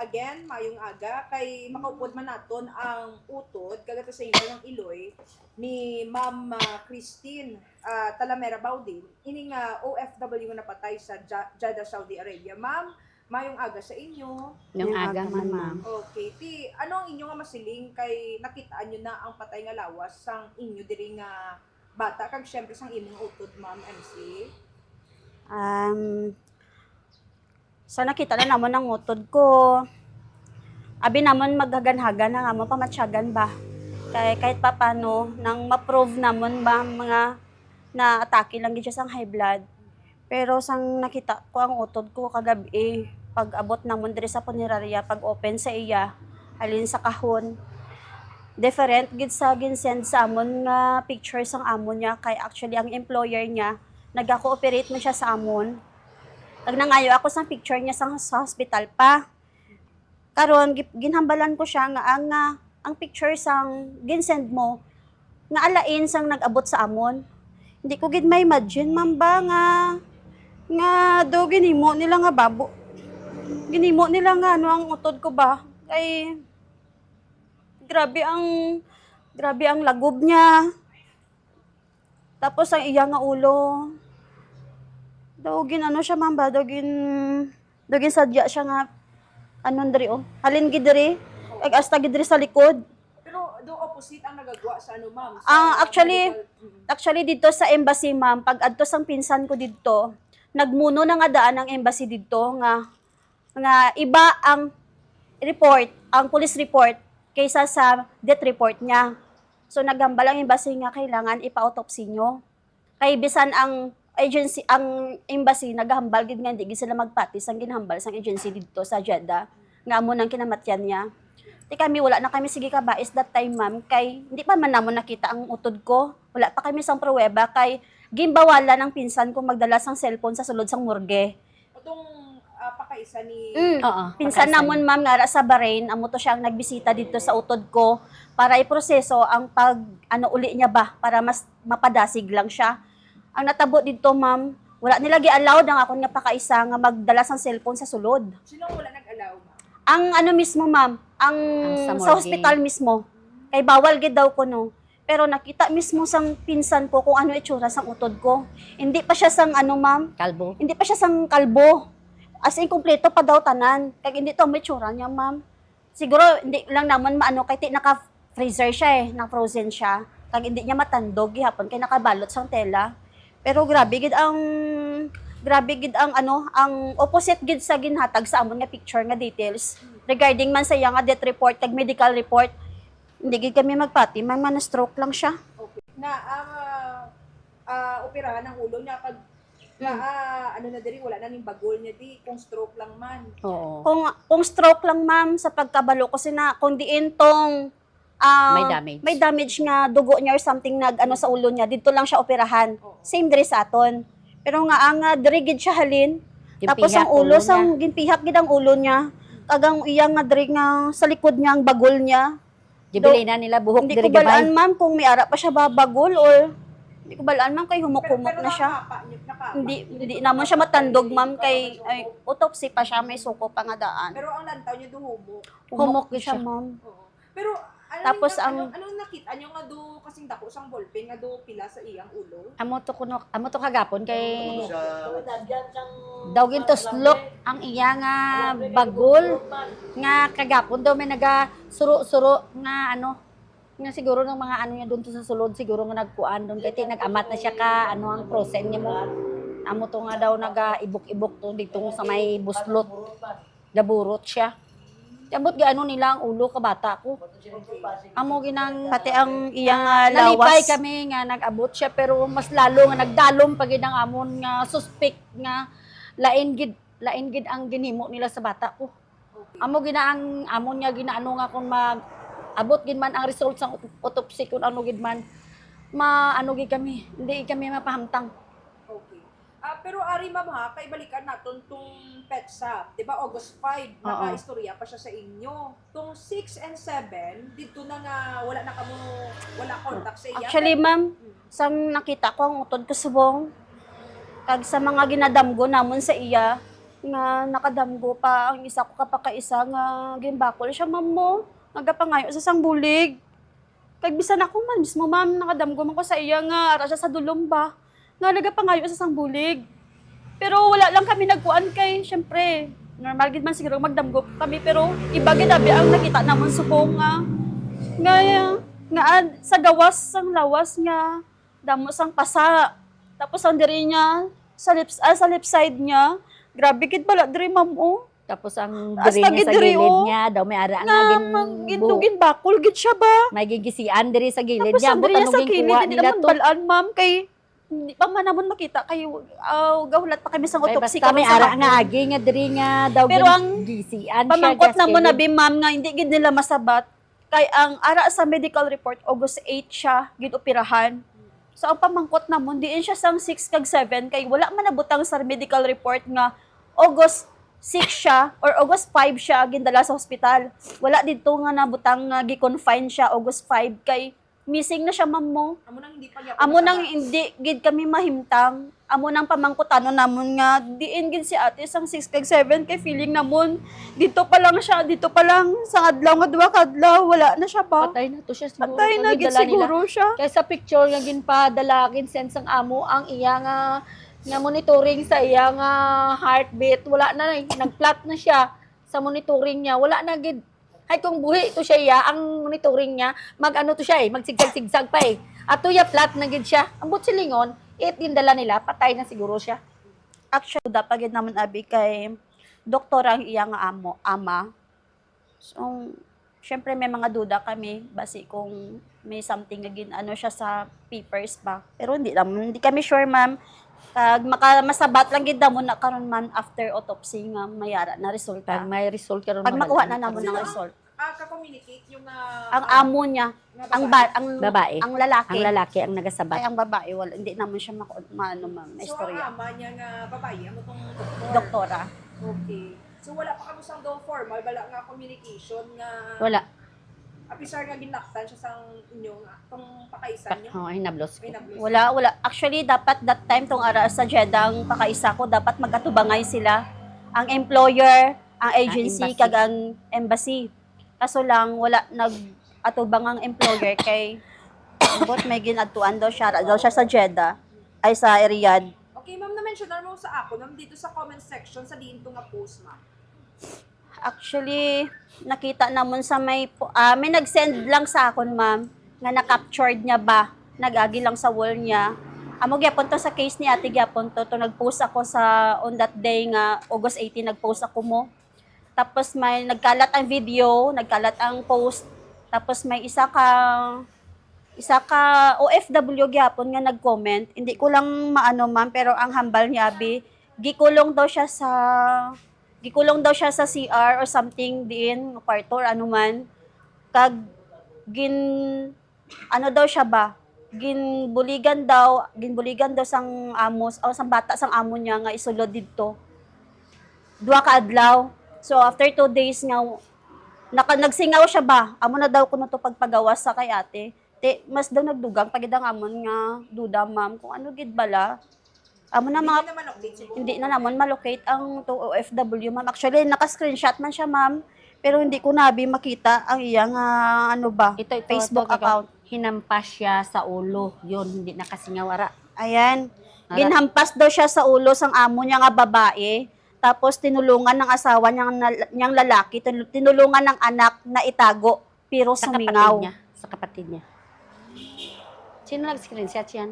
again mayong aga kay makaupod man naton ang utod kagata sa inyo ng Iloy ni Ma'am ah, Christine ah, Talamera Baudin ini nga OFW na patay sa Jeddah Saudi Arabia. Ma'am mayong aga sa inyo. Yung aga man, ma'am. okay ti ano ang inyo nga masiling kay nakitaan nyo na ang patay nga lawas sang inyo diri nga bata? Kag syempre sang imong utod ma'am MC Um, sa nakita na namon ang utod ko. Abi namon maghagan-hagan na nga mo pamatsyagan ba. Kay kahit pa paano nang ma-prove namon ba mga na atake lang siya sang high blood. Pero sang nakita ko ang utod ko kagabi pag abot namon diri sa punerarya pag open sa iya alin sa kahon different gid sa ginsend sa amon nga pictures ang amon niya kay actually ang employer niya nagka-cooperate man siya sa amon. Pag nangayo ako sa picture niya sa, sa hospital pa. Karon gi- ginhambalan ko siya nga ang nga ang picture sang ginsend mo nga alain sang nag-abot sa amon. Hindi ko gid may imagine ma'am ba nga nga do ginimo nila nga babo. Ginimo nila nga ano ang utod ko ba? Kay grabe ang grabe ang lagob niya. Tapos ang iya nga ulo. Dawgin ano siya ma'am ba? Dawgin dawgin sadya siya nga anon diri oh. Halin gid diri. Ag asta gid diri sa likod. pero do opposite ang nagagawa sa ano ma'am Ah, actually, medical- Mm. Actually dito sa embassy ma'am, pag adto sang pinsan ko dito, nagmuno na nga daan ang embassy dito nga nga iba ang report, ang police report kaysa sa death report niya. So nagambal ang embassy nga kailangan ipa-autopsy nyo. Kay bisan ang agency ang embassy naghambal gid nga hindi sila magpati sang ginhambal sang agency dito sa Jeddah nga amo nang kinamatyan niya. Di kami wala na kami sige kabais that time ma'am kay hindi pa man namon nakita ang utod ko. Wala pa kami sang pruweba kay gimbawala ng pinsan ko magdala sang cellphone sa sulod sang morgue. Itong ah, pakaisa ni Mm. Oo. Pinsan namon ma'am nga sa Bahrain, amo to siya ang nagbisita dito sa utod ko para iproseso ang pag ano uli niya ba para mas mapadasig lang siya. Ang natabo dito ma'am, wala nila gi-allowed ang akon nga pakaisa nga magdala sang cellphone sa sulod. Sinong wala nag-allow ma'am? Ang ano mismo ma'am, ang, Ang sa hospital mismo. Kay bawal gid daw ko no. Pero nakita mismo sang pinsan ko kung ano itsura sang utod ko. Hindi pa siya sang ano ma'am, Kalbo. hindi pa siya sang kalbo. As in, kompleto pa daw tanan. Kaya hindi to may tsura niya, ma'am. Siguro, hindi lang naman maano, kaya ti naka-freezer siya eh, na-frozen siya. Kaya hindi niya matandog, gihapon, kaya nakabalot sang tela. Pero grabe gid ang grabe gid ang ano, ang opposite gid sa ginhatag sa amon nga picture nga details. Regarding man sa iya nga death report, tag medical report, hindi gid kami magpati, man man stroke lang siya. Okay. Na ang ah, ah, operahan ng ulo niya pag na ah, ano na diri wala na ning bagol niya di kung stroke lang man. Oo. kung kung stroke lang ma'am sa pagkabalo kasi na kung diin tong ah, May damage. may damage nga dugo niya or something nag ano sa ulo niya. Dito lang siya operahan. Oo. same diri sa aton. Pero nga ang uh, diri gid siya halin. Tapos Gimpihak ang ulo sang ginpihak gid ang ulo niya. Kagang iyang nga diri nga sa likod niya ang bagol niya. Gibili na nila buhok hindi diri ko balaan ma'am kung may ara pa siya babagol or hindi ko balaan ma'am kay humok-humok na siya. hindi hindi naman siya matandog ma'am kay ay, autopsy pa siya may suko pa nga daan. Pero ang lantaw niya duhumo. Humok siya siya. ma'am. Pero ano Tapos yung, ang- ano, anong nakita niyo nga do kasing dako sang ballpen nga do pila sa iyang ulo? Amo to kuno, amo to kagapon kay daw ginto slok ang iya nga bagol nga kagapon. Daw may naga suro-suro nga ano nga siguro ng mga ano niya doon to sa sulod siguro nga nagkuan doon kay nag-amat na siya ka ano ang prosen niya mo. Amo to nga daw naga ibok-ibok to dito sa may buslot. Daburot siya Ambot gaano nila ang ulo ka bata ko. Amo ginang pati ang iyang uh, nalipay lawas kami nga nag-abot siya pero mas lalo nga nagdalom pagid ang amon nga suspect nga lain gid lain gid ang ginhimo nila sa bata ko. Amo gina ang amon nga ginaano nga kung mag abot gid man ang result sa autopsy kung ano gid man ma ano gid kami hindi kami mapahamtang. Ah, pero ari ma'am ha, kay balikan naton tong PETSA, 'di ba August 5, Oo. naka-istorya pa siya sa inyo. Tong 6 and 7, dito na nga wala na kamo wala contact sa iya. actually ma'am Mm. sang nakita ko ang utod ko subong kag sa mga ginadamgo namon sa iya nga nakadamgo pa ang isa ko kapakaisa nga gimbakol siya ma'am mo nagapangayo sa sang bulig kag bisan ako man mismo ma'am nakadamgo man ko sa iya nga ara siya sa dulom ba nga nagapangayo sa sang bulig pero wala lang kami nagkuan kay syempre normal gid man siguro magdamgo kami pero iba gid abi ang nakita namon subong nga. Nga nga sa gawas sang lawas nga damo sang pasa. Tapos ang diri niya sa lips ah, sa lip side niya grabe gid bala diri ma'am oh. Tapos ang diri niya sa gilid oh. niya, daw may ara nga nga gin, mag bu- gintugin bakol gid siya ba? May gigisian diri sa gilid tapos niya. ang diri sa nila balaan ma'am kay hindi pa man namon makita kay uh, gahulat pa kami sa Kay autopsy sa ara nga agi nga diri nga daw Pero ang gisian siya. Pamangkot na mo na bi ma'am nga hindi gid nila masabat kay ang ara sa medical report August 8 siya gid operahan. So ang pamangkot na mo diin siya sang 6 kag 7 kay wala man nabutang sa medical report nga August 6 siya or August 5 siya gindala sa ospital. Wala dito nga nabutang nga gi-confine siya August 5 kay missing na siya ma'am mo. Amo nang hindi pa niya Amo nang hindi gid kami mahimtang. Amo nang pamangkutano namon nga diin gid si ate sang 6 kag 7 kay feeling namon dito pa lang siya dito pa lang sa adlaw nga duha ka adlaw wala na siya ba. Patay na to siya siguro. Patay na gid dala nila. siguro siya. Kaya sa picture nga ginpadala kin send sang amo ang iya nga nga monitoring sa iya nga heartbeat wala na eh. nagplot na siya sa monitoring niya wala na gid ay kung buhi to siya iya ang monitoring niya mag-ano to siya eh magsigsag-sigsag pa eh ato ya flat na gid siya ang silingon it dala nila patay na siguro siya Actually dapat naman abi kay doktor ang iya nga amo ama. So syempre may mga duda kami basi kung may something nga gin ano siya sa papers ba. Pero hindi naman hindi kami sure ma'am. Kag maka masabat lang gid mo na karon ma'am after autopsy nga mayara na resulta. pag may result karon Pag makuha na Sino ng result. Ah, ka-communicate yung ah, Ang ah, amo niya, ang babae. ba, ang Babae. ang lalaki. ang lalaki ang Ay, nagasabat ang babae wala hindi naman siya mako maano ma'am na So, ang istorya. ama niya nga babae, amo tong doktor. Doktora. Okay. So, wala pa kamo sang daw formal, wala nga communication nga, wala apisar nga ginlaktan siya sang inyo nga, tong pakaisan niyo. oh ay nablos ko May nablis. Wala, wala. Actually, dapat that time tong ara sa Jeddah, ang pakaisa ko, dapat magkatubangay sila. Ang employer, ang agency, embassy. kag ang embassy. Kaso lang, wala nag-atubang ang employer kay but may ginatuan daw siya, daw siya sa Jeddah, ay sa Riyadh. Okay, ma'am, na-mention na mo sa ako, ma'am, dito sa comment section, sa diin to nga post, ma'am. Actually, nakita namon sa may, ah, may nag-send lang sa akon, ma'am, nga na-captured niya ba, nagagi lang sa wall niya. Amo gyapon to sa case ni Ate gyapon to, to nag-post ako sa on that day nga August 18 nag-post ako mo. Tapos may nagkalat ang video, nagkalat ang post. Tapos may isa ka isa ka OFW gyapon nga nag-comment. Hindi ko lang maano ma'am pero ang hambal niya abi, gikulong daw siya sa gikulong daw siya sa CR or something din, kwarto or ano man. Kag gin ano daw siya ba? Ginbuligan daw, ginbuligan daw sang amos o sang bata sang amo niya nga isulod didto. Duha ka adlaw. So after two days nga naka, nagsingaw siya ba? Amo na daw kuno to pagpagawas sa kay ate. Te, mas daw nagdugang pagid ang amon nga duda ma'am kung ano gid bala. Amo na mga Hindi naman update siguro. hindi na naman malocate ang to OFW, ma'am. Actually, naka-screenshot man siya, ma'am. Pero hindi ko nabi makita ang iyang ah, ano ba, ito ito Facebook ito, account. hinampas siya sa ulo yun hindi nakasingawara Ayan. Ara. Ginhampas daw siya sa ulo sang amo niya nga babae. Tapos tinulungan ng asawa niyang, nal- niyang lalaki, tin- tinulungan ng anak na itago, pero sa kapatid sumingaw. niya. Sa kapatid niya. Sino nag-screenshot yan?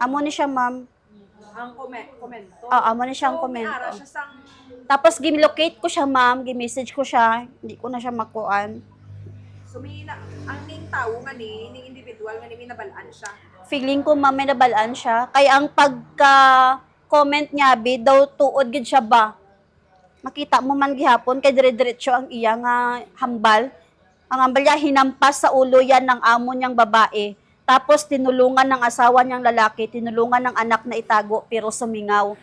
Amo ni siya, ma'am. Ang comment, komento. Ah, amo ni siyang so, komento. ara siya sang, Tapos gimlocate ko siya, ma'am. Gimessage ko siya. Hindi ko na siya makuan. so may na, ang ning tao nga ni, ning individual nga ni, may nabalaan siya. feeling ko ma'am may nabalaan siya. Kaya ang pagka comment niya bi daw tuod gid siya ba. Makita mo man gihapon kay dire-diretso ang iya nga hambal. Ang hambal niya hinampas sa ulo yan ng amo niyang babae. Tapos tinulungan ng asawa niyang lalaki, tinulungan ng anak na itago pero sumingaw.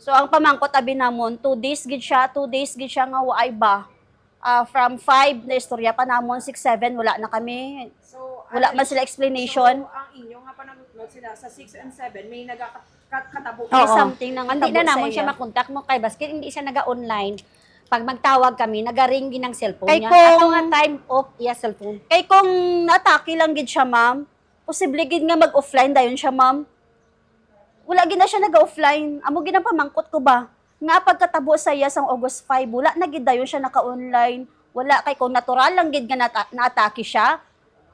So ang pamangkot abi namon, two days gid siya, two days gid siya nga waay ba. Ah, from 5 na istorya pa namon, 6 7 wala na kami. So, Wala man sila explanation. So, ang inyo nga panagutnot sila sa 6 and 7, may nagkatabo. Oo. something nang Hindi na namon siya iya. makontak mo kay Basket, hindi siya naga-online. Pag magtawag kami, nagaring ng cellphone Kay niya. kung- Ato nga time off iya cellphone. Kay kung natake lang gid siya, ma'am, posible gid nga mag-offline dayon siya, ma'am. Wala gid na siya nag-offline. Amo gid ang pamangkot ko ba? Nga pagkatabo sa iya sang August 5, wala na gid dayon siya naka-online. Wala kay kung natural lang gid nga nata- naatake siya.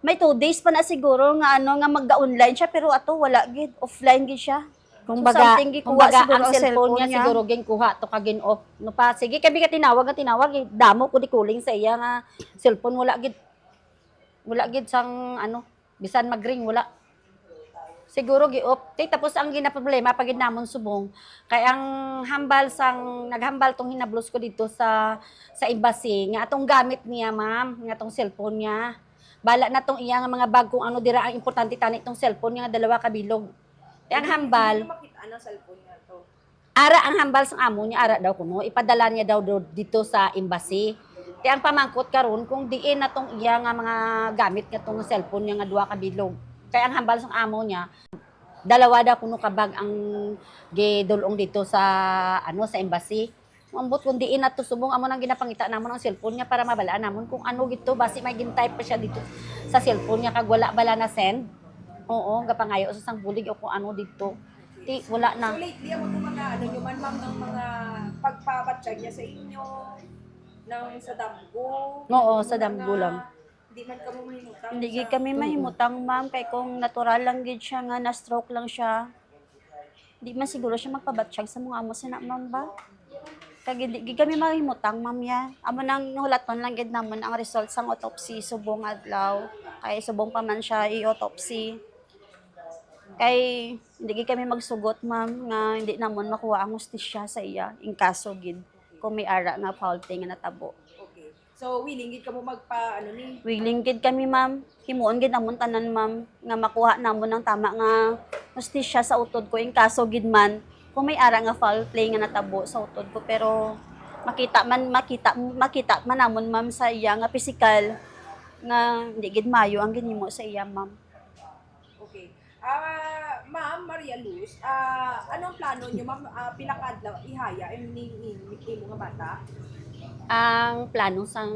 May two days pa na siguro nga ano nga magga-online siya pero ato wala gid offline gid siya. Kung So, baga, something gikuha kung baga siguro ang ang cellphone cellphone niya, niya. siguro gin kuha to kagin off. No pa sige kabi ka tinawag nga tinawag eh. Damo ko di kuling sa iya nga cellphone wala gid wala gid sang ano bisan magring wala. Siguro gi off. Tay, tapos ang gina problema pag namon subong kay ang hambal sang naghambal tong hinablos ko dito sa sa embassy nga atong gamit niya ma'am nga tong cellphone niya. Bala na tong iya nga mga bag kung ano dira ang importante tani tong cellphone niya nga dalawa ka bilog. Tay, ang hambal Hindi nyo makita ang cellphone niya to. Ara ang hambal sang amo niya ara daw kuno ipadala niya daw dito sa embassy. Ti ang pamangkot karon kung diin na tong iya nga mga gamit nga tong cellphone niya nga duha ka bilog. Kaya ang hambal sang amo niya dalawa daw kuno ka bag ang gidulong dito sa ano sa embassy. Ambot kung diin na to subong amo nang ginapangita namon ang cellphone niya para mabalaan namon kung ano gito basi may gin-type pa siya dito sa cellphone niya kag wala bala na send. Oo, gapangayo sa sang bulig o kung ano dito. Ti wala na. So lately, ako itong mga ano man mga pagpapacheck niya sa inyo, ng sa damgo. Oo, sa damgo lang. Hindi man kamo mahimutang. Hindi sa- gid kami mahimutang, ma'am, kay kung natural lang gid siya nga na stroke lang siya. Di man siguro siya magpabatsyag sa mga amo sina ma'am ba? Kag hindi gid kami mahimutang, ma'am ya. Amo nang hulaton lang gid namon ang result sang autopsy subong adlaw. Kay subong pa man siya i-autopsy. Kay hindi gid kami magsugot, ma'am, nga hindi namon makuha ang hustisya sa iya in kaso gid kung may ara nga foul play nga natabo. Okay. So, willing gid kamo magpa, ano ni, Willing gid kami, ma'am. Himuon gid namon tanan, ma'am, nga makuha namon ng tama nga hustisya sa utod ko in kaso gid man kung may ara nga foul play nga natabo sa utod ko pero makita man makita makita man namon ma'am sa iya nga physical nga hindi gid mayo ang ginhimo sa iya, ma'am. Ah, Ma'am Maria Luz, ah anong plano niyo ma'am? Ah, pinakadlaw ihaya mo nga bata? ang plano sang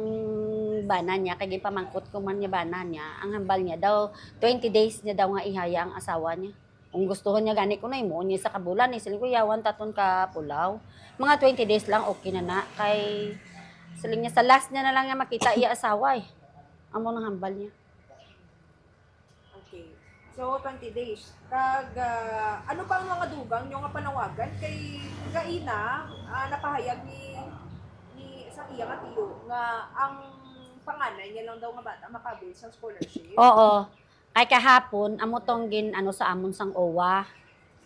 bana niya kay pamangkot ko man niya bana niya ang hambal niya daw 20 days niya daw nga ihaya ang asawa niya. Kung gusto niya gani ko na imo niya sa kabulan ni siling ko yawan taton ka pulaw. Mga 20 days lang okay na na. Kay siling niya sa last niya na lang nga makita iya asawa eh. Amo nang hambal niya. So, 20 days. Kag, ah, ano pa ang mga dugang nyo nga panawagan kay Gaina, ah, napahayag ni ni isang iya nga tiyo nga ang panganay niya lang daw nga bata makabil sa scholarship. Oo. Kay kahapon, amo tong gin ano sa amon sang OWA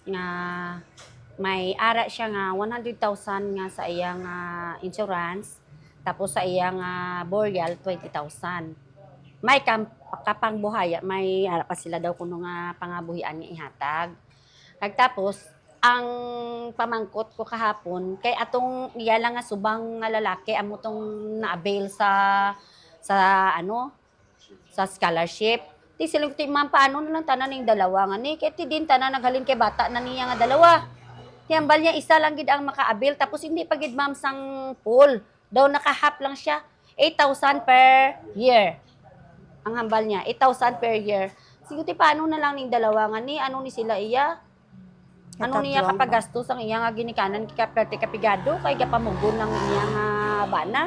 nga may ara siya nga 100,000 nga sa iyang nga insurance tapos sa iyang nga burial 20,000. May kam kapang buhaya, may ara pa sila daw kuno nga pangabuhian nga ihatag. Kag tapos ang pamangkot ko kahapon kay atong iya lang nga subang nga lalaki amo tong na-avail sa sa ano sa scholarship. Ti sila ti ma'am paano na lang tanan ning dalawa nga ni kay ti din tanan naghalin kay bata na niya nga dalawa. Hiyambal niya isa lang gid ang makaabil tapos hindi pa gid ma'am sang full. Daw nakahap lang siya 8,000 per year. Ang hambal niya 8,000 per year. Siguro ti paano na lang ning dalawa nga ni ano ni sila iya? Ano niya kapagastos ang iya nga ginikanan kay kaperte kapigado kay gapamugon ng iya nga bana.